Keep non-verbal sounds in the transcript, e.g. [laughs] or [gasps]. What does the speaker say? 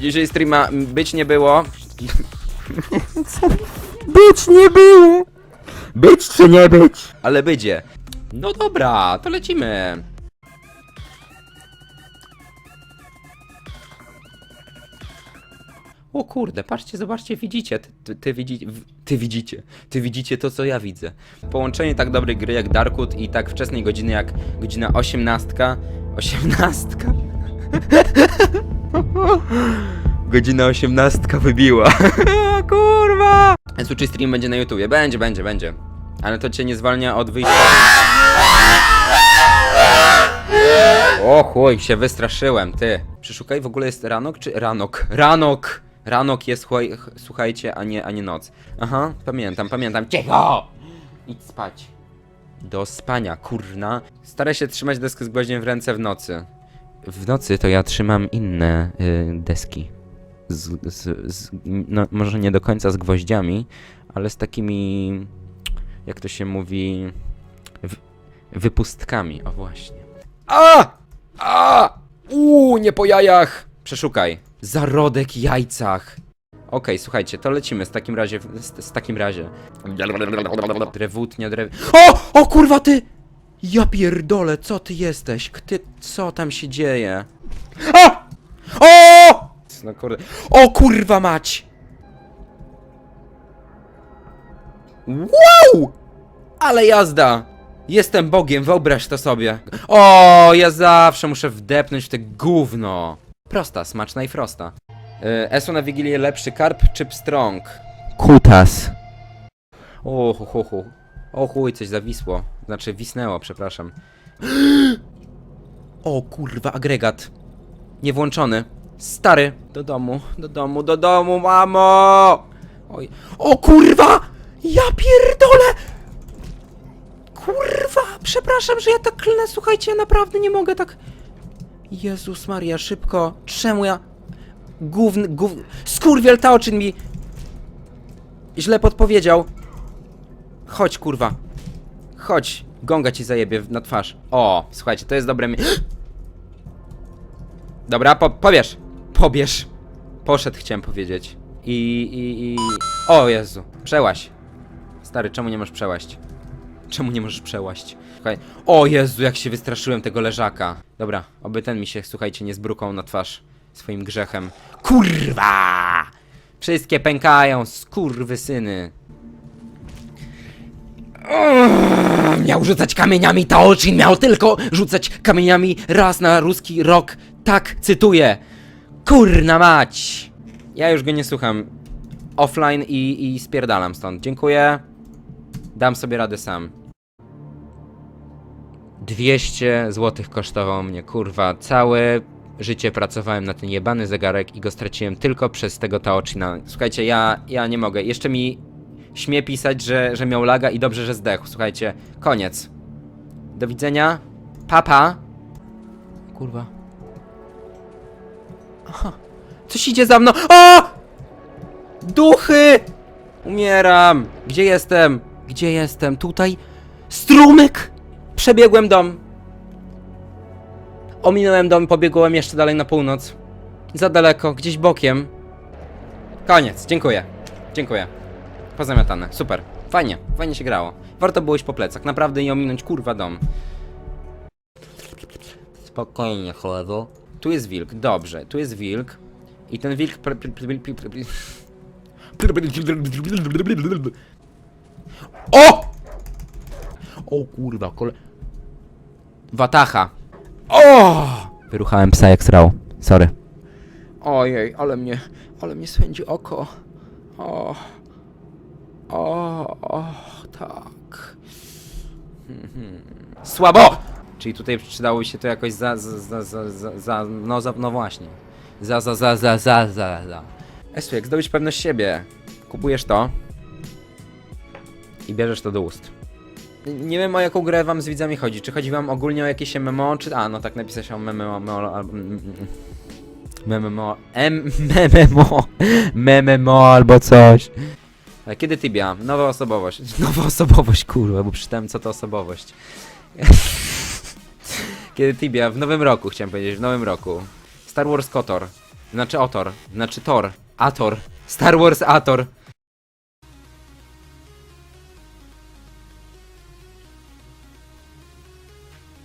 Dzisiaj streama być nie było. Być nie było! Być czy nie być? Ale będzie. No dobra, to lecimy. O kurde, patrzcie, zobaczcie, widzicie, ty, ty, ty, widzi, w- ty widzicie, ty widzicie to, co ja widzę. Połączenie tak dobrej gry jak Darkwood i tak wczesnej godziny jak godzina 18. 18? Godzina 18 wybiła. [laughs] Kurwa! Suczy stream będzie na YouTubie. Będzie, będzie, będzie. Ale to cię nie zwalnia od wyjścia. O chuj, się wystraszyłem, ty. Przeszukaj, w ogóle jest ranok czy ranok? Ranok! Ranok jest, słuchaj, ch- słuchajcie, a nie, a nie noc. Aha, pamiętam, pamiętam. Cicho! Idź spać. Do spania, kurna. Staraj się trzymać deskę z gwoździem w ręce w nocy. W nocy to ja trzymam inne y, deski. Z, z, z, no, może nie do końca z gwoździami, ale z takimi, jak to się mówi, w, wypustkami. O właśnie. A! A! Uuu, nie po jajach! Przeszukaj. Zarodek jajcach. Okej, słuchajcie, to lecimy z takim razie, z, z takim razie. Drewutnia, drew... O! O kurwa ty! Ja pierdolę, co ty jesteś? Ty, co tam się dzieje? A! O! No kurde. O kurwa mać! Wow! Ale jazda! Jestem Bogiem, wyobraź to sobie. O, ja zawsze muszę wdepnąć w te gówno. Prosta, smaczna i prosta. Yy, Esu na Wigilię lepszy karp czy pstrąg? Kutas. O, hu, hu, hu. O chuj, coś zawisło. Znaczy, wisnęło, przepraszam. [gasps] O kurwa, agregat. Niewłączony. Stary. Do domu, do domu, do domu, mamo! Oj. O kurwa! Ja pierdolę! Kurwa, przepraszam, że ja tak klnę, słuchajcie, ja naprawdę nie mogę tak... Jezus Maria, szybko. Czemu ja... Gówny, gówny... Skurwiel Taoczyn mi... Źle podpowiedział. Chodź, kurwa. Chodź. Gonga ci zajebie na twarz. O, słuchajcie, to jest dobre mi... [gasps] Dobra, po, pobierz. Pobierz. Poszedł, chciałem powiedzieć. I, i, i... O Jezu. Przełaś. Stary, czemu nie możesz przełaść? Czemu nie możesz przełaść? Słuchaj. O Jezu, jak się wystraszyłem tego leżaka. Dobra, oby ten mi się, słuchajcie, nie zbrukał na twarz swoim grzechem. Kurwa! Wszystkie pękają, skurwysyny. Uuu, Miał rzucać kamieniami, Taochin miał tylko rzucać kamieniami raz na ruski rok. Tak, cytuję. Kurna mać! Ja już go nie słucham. Offline i, i spierdalam stąd. Dziękuję. Dam sobie radę sam. 200 zł kosztował mnie, kurwa. Całe życie pracowałem na ten jebany zegarek i go straciłem tylko przez tego Taochina. Słuchajcie, ja, ja nie mogę. Jeszcze mi śmie pisać, że, że miał laga i dobrze, że zdechł. Słuchajcie, koniec. Do widzenia. Papa. Kurwa. Aha. Coś idzie za mną. O! Duchy! Umieram. Gdzie jestem? Gdzie jestem? Tutaj. Strumyk! Przebiegłem dom. Ominąłem dom, pobiegłem jeszcze dalej na północ. Za daleko, gdzieś bokiem. Koniec, dziękuję. Dziękuję. Pozamiatane, super. Fajnie, fajnie się grało. Warto było iść po plecach, naprawdę i ominąć kurwa dom. Spokojnie, cholero. Tu jest wilk, dobrze, tu jest wilk. I ten wilk. O! O kurwa, kole. Watacha. O! Wyruchałem psa jak srał. Sorry. Ojej, ale mnie, ale mnie swędzi oko. O. O, o, tak. Mhm. Słabo! Czyli tutaj przydało się to jakoś za, za, za, za, za, za no, za, no właśnie. Za, za, za, za, za, za, za. Esu, jak zdobyć pewność siebie, kupujesz to i bierzesz to do ust. Nie wiem o jaką grę wam z widzami chodzi. Czy chodzi wam ogólnie o jakieś MMO, czy... A, no tak napisać się o MMO... MMO, mm, mm, MMO... MMO... MMO albo coś. Kiedy Tibia? Nowa osobowość. [laughs] Nowa osobowość, kurwa, bo przeczytałem co to osobowość. [laughs] Kiedy Tibia? W nowym roku, chciałem powiedzieć, w nowym roku. Star Wars KOTOR. Znaczy Otor. Znaczy Thor. Ator. Star Wars Ator.